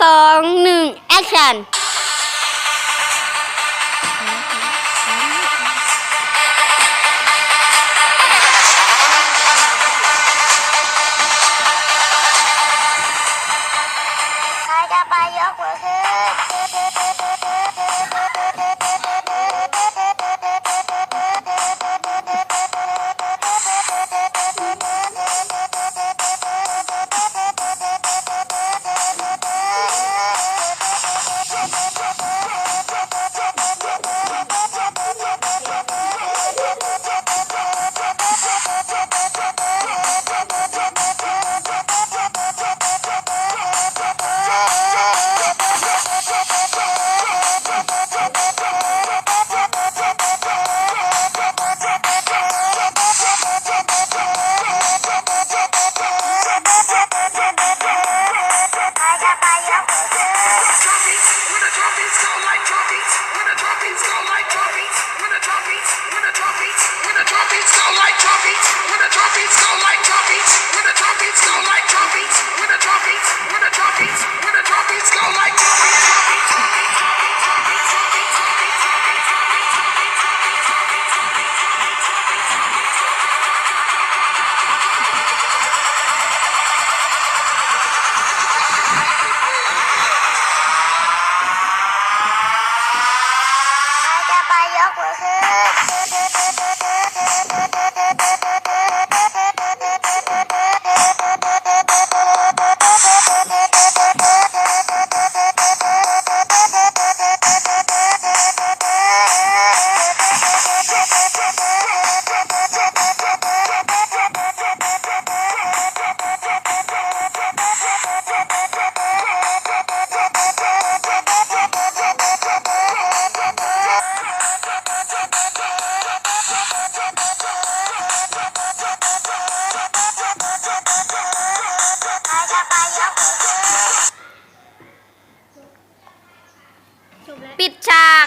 สองหนึ่งแอคชั่นใครจะไปยกมือขึ้น 我喝 ปิดฉาก